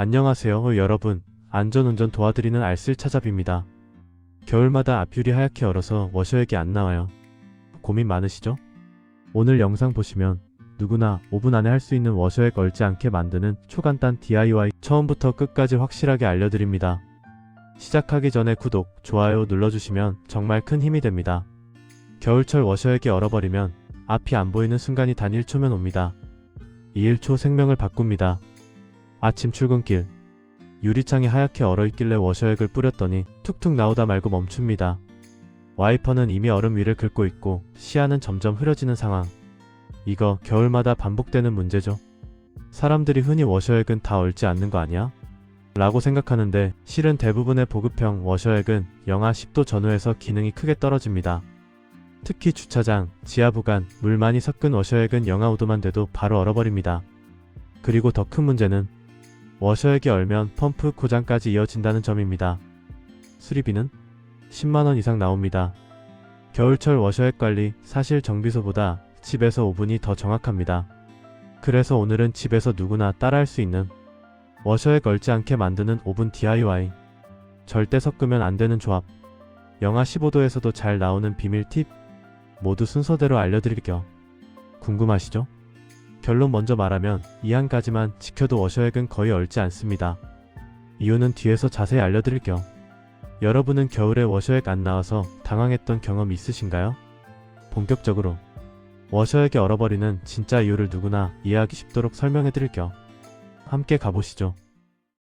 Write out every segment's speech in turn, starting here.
안녕하세요 여러분 안전운전 도와드리는 알쓸 차잡입니다. 겨울마다 앞유리 하얗게 얼어서 워셔액이 안 나와요. 고민 많으시죠? 오늘 영상 보시면 누구나 5분 안에 할 수 있는 워셔액 얼지 않게 만드는 초간단 DIY 처음부터 끝까지 확실하게 알려드립니다. 시작하기 전에 구독, 좋아요 눌러주시면 정말 큰 힘이 됩니다. 겨울철 워셔액이 얼어버리면 앞이 안 보이는 순간이 단 1초면 옵니다. 이 1초 생명을 바꿉니다. 아침 출근길 유리창이 하얗게 얼어있길래 워셔액을 뿌렸더니 툭툭 나오다 말고 멈춥니다. 와이퍼는 이미 얼음 위를 긁고 있고 시야는 점점 흐려지는 상황. 이거 겨울마다 반복되는 문제죠. 사람들이 흔히 워셔액은 다 얼지 않는 거 아니야? 라고 생각하는데 실은 대부분의 보급형 워셔액은 영하 10도 전후에서 기능이 크게 떨어집니다. 특히 주차장, 지하 부간, 물 많이 섞은 워셔액은 영하 5도만 돼도 바로 얼어버립니다. 그리고 더 큰 문제는 워셔액이 얼면 펌프 고장까지 이어진다는 점입니다. 수리비는 10만원 이상 나옵니다. 겨울철 워셔액 관리 사실 정비소보다 집에서 5분이 더 정확합니다. 그래서 오늘은 집에서 누구나 따라할 수 있는 워셔액 얼지 않게 만드는 5분 DIY 절대 섞으면 안 되는 조합 영하 15도에서도 잘 나오는 비밀 팁 모두 순서대로 알려드릴게요. 궁금하시죠? 결론 먼저 말하면 이한 가지만 지켜도 워셔액은 거의 얼지 않습니다. 이유는 뒤에서 자세히 알려드릴게요. 여러분은 겨울에 워셔액 안 나와서 당황했던 경험 있으신가요? 본격적으로 워셔액이 얼어버리는 진짜 이유를 누구나 이해하기 쉽도록 설명해드릴게요. 함께 가보시죠.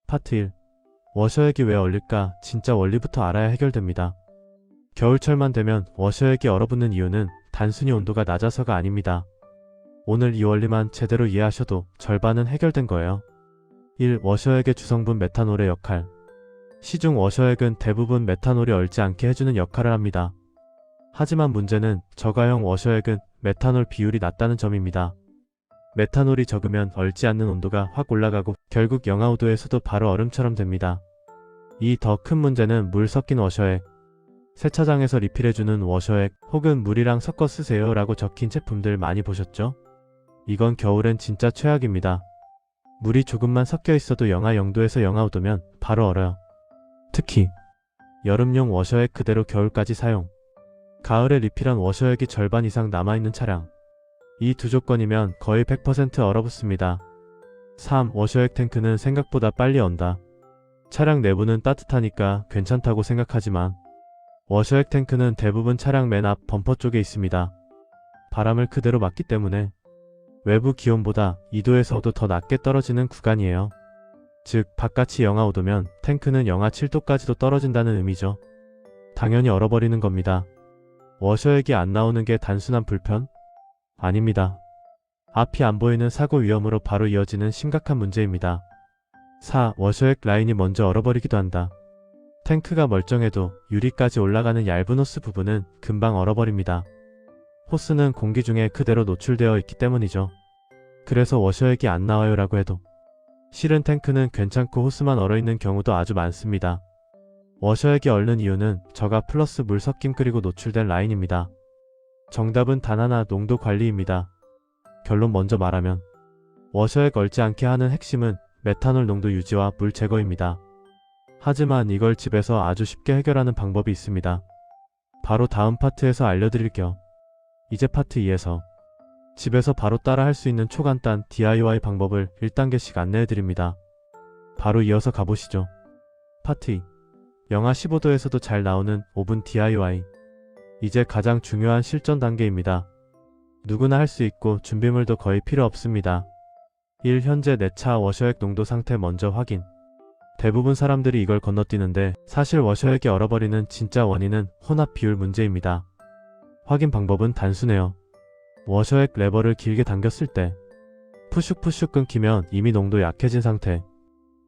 파트 1. 워셔액이 왜 얼릴까 진짜 원리부터 알아야 해결됩니다. 겨울철만 되면 워셔액이 얼어붙는 이유는 단순히 온도가 낮아서가 아닙니다. 오늘 이 원리만 제대로 이해하셔도 절반은 해결된 거예요. 1. 워셔액의 주성분 메탄올의 역할 시중 워셔액은 대부분 메탄올이 얼지 않게 해주는 역할을 합니다. 하지만 문제는 저가형 워셔액은 메탄올 비율이 낮다는 점입니다. 메탄올이 적으면 얼지 않는 온도가 확 올라가고 결국 영하 5도에서도 바로 얼음처럼 됩니다. 이 더 큰 문제는 물 섞인 워셔액. 세차장에서 리필해주는 워셔액 혹은 물이랑 섞어 쓰세요 라고 적힌 제품들 많이 보셨죠? 이건 겨울엔 진짜 최악입니다. 물이 조금만 섞여 있어도 영하 0도에서 영하 5도면 바로 얼어요. 특히 여름용 워셔액 그대로 겨울까지 사용. 가을에 리필한 워셔액이 절반 이상 남아있는 차량. 이 두 조건이면 거의 100% 얼어붙습니다. 3. 워셔액 탱크는 생각보다 빨리 언다. 차량 내부는 따뜻하니까 괜찮다고 생각하지만 워셔액 탱크는 대부분 차량 맨 앞 범퍼 쪽에 있습니다. 바람을 그대로 막기 때문에 외부 기온보다 2도에서 5도 더 낮게 떨어지는 구간이에요. 즉 바깥이 영하 5도면 탱크는 영하 7도까지도 떨어진다는 의미죠. 당연히 얼어버리는 겁니다. 워셔액이 안 나오는 게 단순한 불편? 아닙니다. 앞이 안 보이는 사고 위험으로 바로 이어지는 심각한 문제입니다. 4. 워셔액 라인이 먼저 얼어버리기도 한다. 탱크가 멀쩡해도 유리까지 올라가는 얇은 호스 부분은 금방 얼어버립니다. 호스는 공기 중에 그대로 노출되어 있기 때문이죠. 그래서 워셔액이 안 나와요 라고 해도 실은 탱크는 괜찮고 호스만 얼어있는 경우도 아주 많습니다. 워셔액이 얼는 이유는 저가 플러스 물 섞임 그리고 노출된 라인입니다. 정답은 단 하나 농도 관리입니다. 결론 먼저 말하면 워셔액 얼지 않게 하는 핵심은 메탄올 농도 유지와 물 제거입니다. 하지만 이걸 집에서 아주 쉽게 해결하는 방법이 있습니다. 바로 다음 파트에서 알려드릴게요. 이제 파트 2에서 집에서 바로 따라 할 수 있는 초간단 DIY 방법을 1단계씩 안내해드립니다. 바로 이어서 가보시죠. 파트 2. 영하 15도에서도 잘 나오는 오븐 DIY. 이제 가장 중요한 실전 단계입니다. 누구나 할 수 있고 준비물도 거의 필요 없습니다. 1. 현재 내 차 워셔액 농도 상태 먼저 확인. 대부분 사람들이 이걸 건너뛰는데 사실 워셔액이 얼어버리는 진짜 원인은 혼합 비율 문제입니다. 확인 방법은 단순해요. 워셔액 레버를 길게 당겼을 때 푸슉푸슉 끊기면 이미 농도 약해진 상태.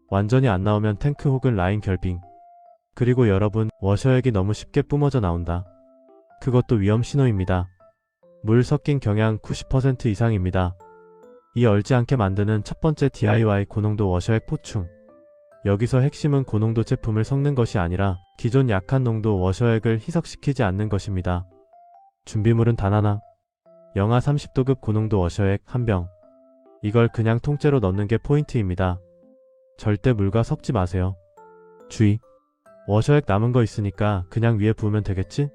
완전히 안 나오면 탱크 혹은 라인 결빙. 그리고 여러분 워셔액이 너무 쉽게 뿜어져 나온다. 그것도 위험 신호입니다. 물 섞인 경향 90% 이상입니다. 이 얼지 않게 만드는 첫 번째 DIY 고농도 워셔액 보충. 여기서 핵심은 고농도 제품을 섞는 것이 아니라 기존 약한 농도 워셔액을 희석시키지 않는 것입니다. 준비물은 단 하나. 영하 30도급 고농도 워셔액 한 병. 이걸 그냥 통째로 넣는 게 포인트입니다. 절대 물과 섞지 마세요. 주의. 워셔액 남은 거 있으니까 그냥 위에 부으면 되겠지?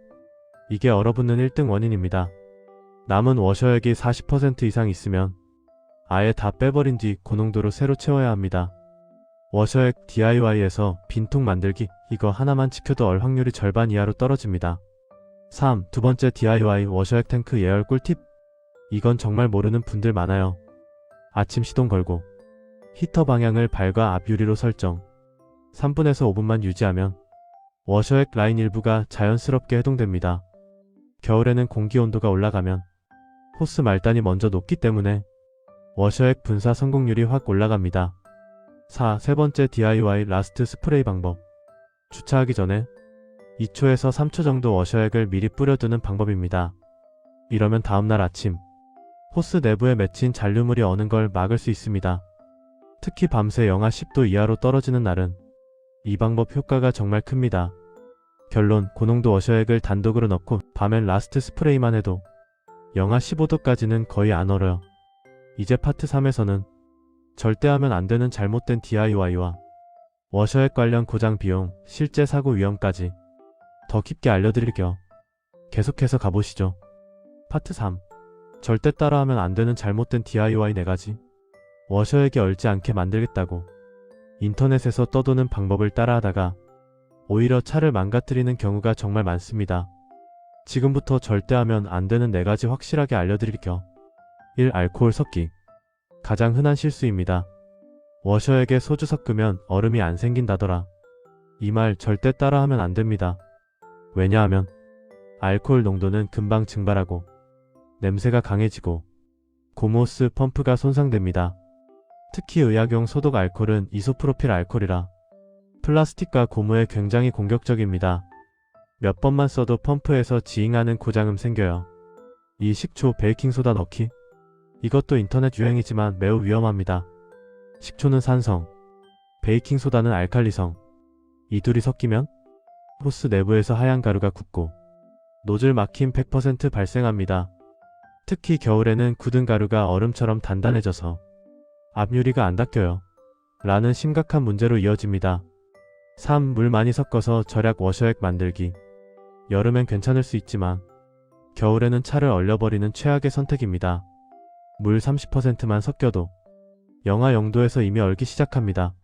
이게 얼어붙는 1등 원인입니다. 남은 워셔액이 40% 이상 있으면 아예 다 빼버린 뒤 고농도로 새로 채워야 합니다. 워셔액 DIY에서 빈통 만들기 이거 하나만 지켜도 얼 확률이 절반 이하로 떨어집니다. 3. 두 번째 DIY 워셔액 탱크 예열 꿀팁 이건 정말 모르는 분들 많아요. 아침 시동 걸고 히터 방향을 발과 앞 유리로 설정 3분에서 5분만 유지하면 워셔액 라인 일부가 자연스럽게 해동됩니다. 겨울에는 공기 온도가 올라가면 호스 말단이 먼저 녹기 때문에 워셔액 분사 성공률이 확 올라갑니다. 4. 세 번째 DIY 라스트 스프레이 방법. 주차하기 전에 2초에서 3초 정도 워셔액을 미리 뿌려두는 방법입니다. 이러면 다음날 아침 호스 내부에 맺힌 잔류물이 어는 걸 막을 수 있습니다. 특히 밤새 영하 10도 이하로 떨어지는 날은 이 방법 효과가 정말 큽니다. 결론 고농도 워셔액을 단독으로 넣고 밤엔 라스트 스프레이만 해도 영하 15도까지는 거의 안 얼어요. 이제 파트 3에서는 절대 하면 안 되는 잘못된 DIY와 워셔액 관련 고장 비용, 실제 사고 위험까지 더 깊게 알려드릴게요. 계속해서 가보시죠. 파트 3. 절대 따라하면 안 되는 잘못된 DIY 4가지. 워셔액이 얼지 않게 만들겠다고 인터넷에서 떠도는 방법을 따라하다가 오히려 차를 망가뜨리는 경우가 정말 많습니다. 지금부터 절대 하면 안 되는 4가지 확실하게 알려드릴게요. 1. 알코올 섞기. 가장 흔한 실수입니다. 워셔액에 소주 섞으면 얼음이 안 생긴다더라. 이 말 절대 따라하면 안 됩니다. 왜냐하면 알코올 농도는 금방 증발하고 냄새가 강해지고 고모스 펌프가 손상됩니다. 특히 의약용 소독 알코올은 이소프로필 알코올이라 플라스틱과 고무에 굉장히 공격적입니다. 몇 번만 써도 펌프에서 지잉하는 고장음 생겨요. 이 식초 베이킹소다 넣기 이것도 인터넷 유행이지만 매우 위험합니다. 식초는 산성, 베이킹소다는 알칼리성. 이 둘이 섞이면 호스 내부에서 하얀 가루가 굳고 노즐 막힘 100% 발생합니다. 특히 겨울에는 굳은 가루가 얼음처럼 단단해져서 앞유리가 안 닦여요. 라는 심각한 문제로 이어집니다. 3. 물 많이 섞어서 절약 워셔액 만들기. 여름엔 괜찮을 수 있지만 겨울에는 차를 얼려버리는 최악의 선택입니다. 물 30%만 섞여도 영하 0도에서 이미 얼기 시작합니다.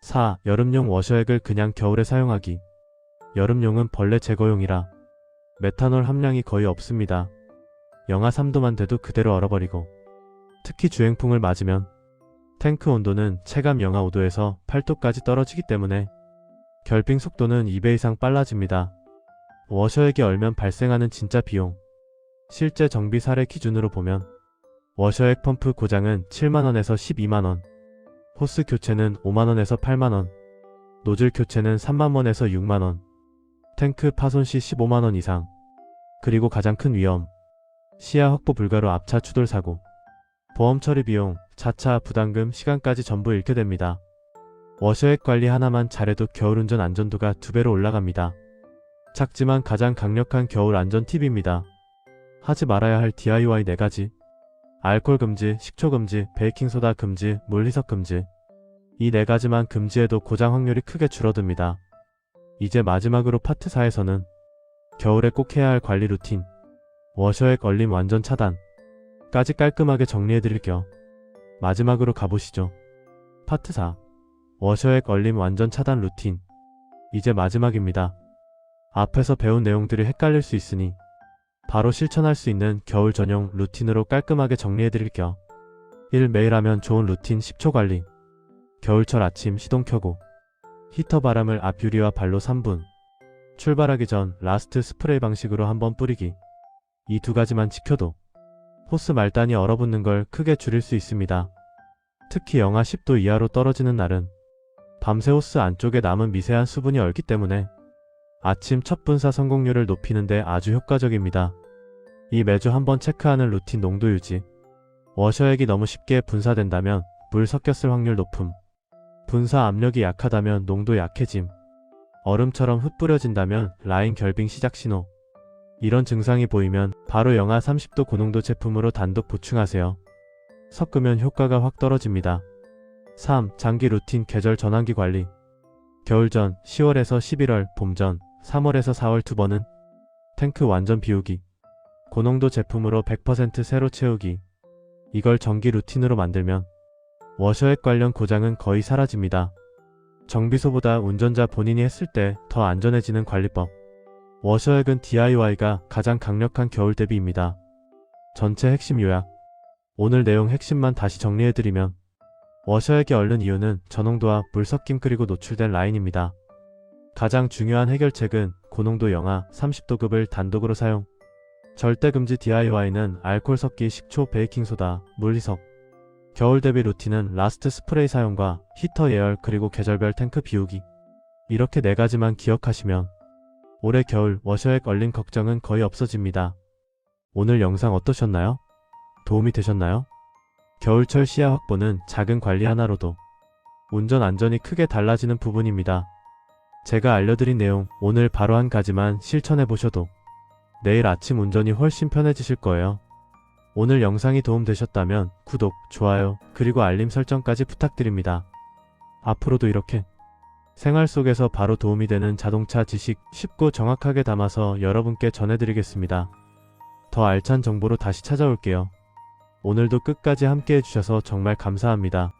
4. 여름용 워셔액을 그냥 겨울에 사용하기. 여름용은 벌레 제거용이라 메탄올 함량이 거의 없습니다. 영하 3도만 돼도 그대로 얼어버리고 특히 주행풍을 맞으면 탱크 온도는 체감 영하 5도에서 8도까지 떨어지기 때문에 결빙 속도는 2배 이상 빨라집니다. 워셔액이 얼면 발생하는 진짜 비용 실제 정비 사례 기준으로 보면 워셔액 펌프 고장은 7만원에서 12만원, 호스 교체는 5만원에서 8만원, 노즐 교체는 3만원에서 6만원, 탱크 파손 시 15만원 이상, 그리고 가장 큰 위험, 시야 확보 불가로 앞차 추돌 사고, 보험 처리 비용, 자차 부담금, 시간까지 전부 잃게 됩니다. 워셔액 관리 하나만 잘해도 겨울 운전 안전도가 두 배로 올라갑니다. 작지만 가장 강력한 겨울 안전 팁입니다. 하지 말아야 할 DIY 4가지. 알코올 금지, 식초 금지, 베이킹소다 금지, 물 희석 금지. 이네 가지만 금지해도 고장 확률이 크게 줄어듭니다. 이제 마지막으로 파트 4에서는 겨울에 꼭 해야 할 관리 루틴, 워셔액 얼림 완전 차단, 까지 깔끔하게 정리해드릴게요. 마지막으로 가보시죠. 파트 4. 워셔액 얼림 완전 차단 루틴. 이제 마지막입니다. 앞에서 배운 내용들이 헷갈릴 수 있으니 바로 실천할 수 있는 겨울 전용 루틴으로 깔끔하게 정리해드릴게요. 1. 매일 하면 좋은 루틴 10초 관리. 겨울철 아침 시동 켜고 히터 바람을 앞 유리와 발로 3분. 출발하기 전 라스트 스프레이 방식으로 한번 뿌리기. 이 두 가지만 지켜도 호스 말단이 얼어붙는 걸 크게 줄일 수 있습니다. 특히 영하 10도 이하로 떨어지는 날은 밤새 호스 안쪽에 남은 미세한 수분이 얼기 때문에 아침 첫 분사 성공률을 높이는데 아주 효과적입니다. 이 매주 한번 체크하는 루틴 농도 유지. 워셔액이 너무 쉽게 분사된다면 물 섞였을 확률 높음. 분사 압력이 약하다면 농도 약해짐. 얼음처럼 흩뿌려진다면 라인 결빙 시작 신호. 이런 증상이 보이면 바로 영하 30도 고농도 제품으로 단독 보충하세요. 섞으면 효과가 확 떨어집니다. 3. 장기 루틴 계절 전환기 관리. 겨울 전 10월에서 11월, 봄 전 3월에서 4월 두 번은 탱크 완전 비우기. 고농도 제품으로 100% 새로 채우기. 이걸 정기 루틴으로 만들면 워셔액 관련 고장은 거의 사라집니다. 정비소보다 운전자 본인이 했을 때 더 안전해지는 관리법. 워셔액은 DIY가 가장 강력한 겨울 대비입니다. 전체 핵심 요약. 오늘 내용 핵심만 다시 정리해드리면 워셔액이 얼른 이유는 저농도와 물 섞임 그리고 노출된 라인입니다. 가장 중요한 해결책은 고농도 영하 30도급을 단독으로 사용. 절대 금지 DIY는 알코올 섞기 식초 베이킹소다 물 희석. 겨울 대비 루틴은 라스트 스프레이 사용과 히터 예열 그리고 계절별 탱크 비우기. 이렇게 네 가지만 기억하시면 올해 겨울 워셔액 얼린 걱정은 거의 없어집니다. 오늘 영상 어떠셨나요? 도움이 되셨나요? 겨울철 시야 확보는 작은 관리 하나로도 운전 안전이 크게 달라지는 부분입니다. 제가 알려드린 내용 오늘 바로 한 가지만 실천해 보셔도 내일 아침 운전이 훨씬 편해지실 거예요. 오늘 영상이 도움되셨다면 구독, 좋아요, 그리고 알림 설정까지 부탁드립니다. 앞으로도 이렇게 생활 속에서 바로 도움이 되는 자동차 지식 쉽고 정확하게 담아서 여러분께 전해드리겠습니다. 더 알찬 정보로 다시 찾아올게요. 오늘도 끝까지 함께 해 주셔서 정말 감사합니다.